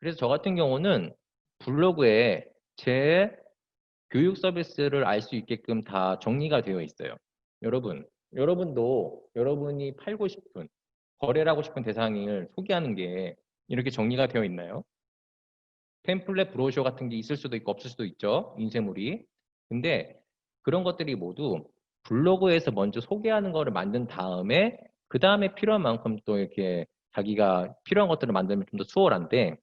그래서 저 같은 경우는 블로그에 제 교육 서비스를 알 수 있게끔 다 정리가 되어 있어요. 여러분, 여러분도 여러분이 팔고 싶은 거래를 하고 싶은 대상을 소개하는 게 이렇게 정리가 되어 있나요? 템플릿 브로셔 같은 게 있을 수도 있고 없을 수도 있죠. 인쇄물이. 근데 그런 것들이 모두 블로그에서 먼저 소개하는 거를 만든 다음에 그 다음에 필요한 만큼 또 이렇게 자기가 필요한 것들을 만들면 좀 더 수월한데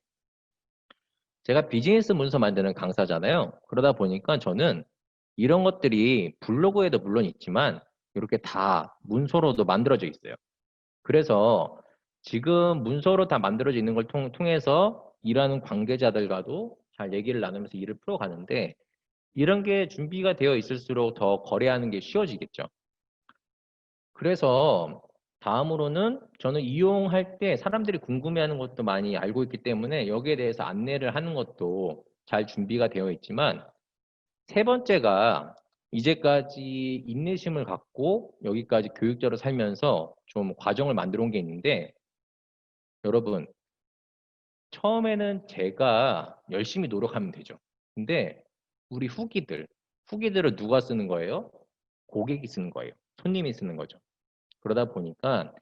제가 비즈니스 문서 만드는 강사잖아요. 그러다 보니까 저는 이런 것들이 블로그에도 물론 있지만 이렇게 다 문서로도 만들어져 있어요. 그래서 지금 문서로 다 만들어져 있는 걸 통, 통해서 일하는 관계자들과도 잘 얘기를 나누면서 일을 풀어가는데 이런 게 준비가 되어 있을수록 더 거래하는 게 쉬워지겠죠. 그래서 다음으로는 저는 이용할 때 사람들이 궁금해하는 것도 많이 알고 있기 때문에 여기에 대해서 안내를 하는 것도 잘 준비가 되어 있지만 세 번째가 이제까지 인내심을 갖고 여기까지 교육자로 살면서 좀 과정을 만들어 온 게 있는데 여러분 처음에는 제가 열심히 노력하면 되죠. 근데 우리 후기들, 후기들을 누가 쓰는 거예요? 고객이 쓰는 거예요. 손님이 쓰는 거죠. 그러다 보니까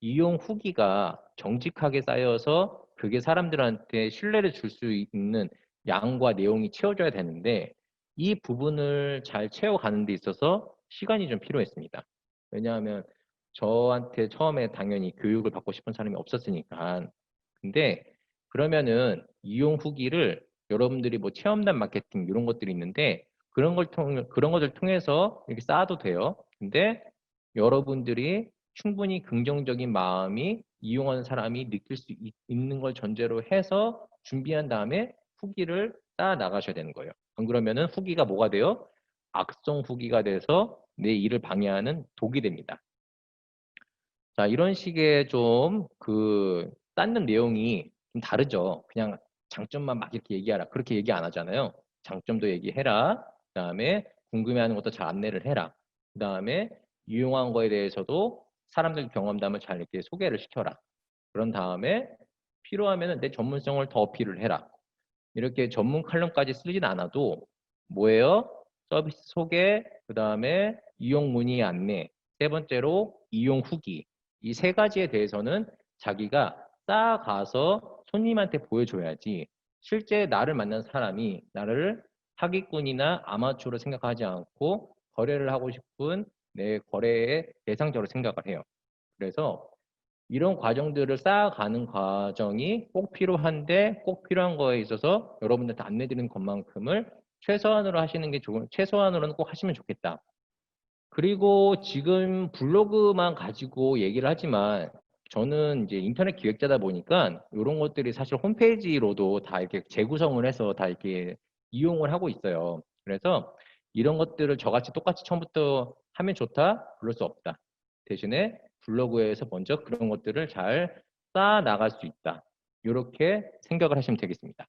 이용 후기가 정직하게 쌓여서 그게 사람들한테 신뢰를 줄 수 있는 양과 내용이 채워져야 되는데 이 부분을 잘 채워가는 데 있어서 시간이 좀 필요했습니다. 왜냐하면 저한테 처음에 당연히 교육을 받고 싶은 사람이 없었으니까. 근데 그러면은 이용 후기를 여러분들이 뭐 체험단 마케팅 이런 것들이 있는데 그런 걸 통, 그런 것을 통해서 이렇게 쌓아도 돼요. 근데 여러분들이 충분히 긍정적인 마음이 이용하는 사람이 느낄 수 있, 있는 걸 전제로 해서 준비한 다음에 후기를 쌓아 나가셔야 되는 거예요. 안 그러면은 후기가 뭐가 돼요? 악성 후기가 돼서 내 일을 방해하는 독이 됩니다. 자, 이런 식의 좀 그 쌓는 내용이 좀 다르죠. 그냥 장점만 막 이렇게 얘기하라. 그렇게 얘기 안 하잖아요. 장점도 얘기해라. 그 다음에 궁금해하는 것도 잘 안내를 해라. 그 다음에 유용한 거에 대해서도 사람들 경험담을 잘 이렇게 소개를 시켜라. 그런 다음에 필요하면 내 전문성을 더 어필을 해라. 이렇게 전문 칼럼까지 쓰진 않아도 뭐예요? 서비스 소개, 그 다음에 이용 문의 안내, 세 번째로 이용 후기. 이 세 가지에 대해서는 자기가 쌓아가서 손님한테 보여줘야지 실제 나를 만난 사람이 나를 사기꾼이나 아마추어로 생각하지 않고 거래를 하고 싶은 내 거래의 대상자로 생각을 해요. 그래서 이런 과정들을 쌓아가는 과정이 꼭 필요한데 꼭 필요한 거에 있어서 여러분들한테 안내드리는 것만큼을 최소한으로 하시는 게 좋은 최소한으로는 꼭 하시면 좋겠다. 그리고 지금 블로그만 가지고 얘기를 하지만 저는 이제 인터넷 기획자다 보니까 이런 것들이 사실 홈페이지로도 다 이렇게 재구성을 해서 다 이렇게 이용을 하고 있어요. 그래서 이런 것들을 저같이 똑같이 처음부터 하면 좋다? 그럴 수 없다. 대신에 블로그에서 먼저 그런 것들을 잘 쌓아 나갈 수 있다. 이렇게 생각을 하시면 되겠습니다.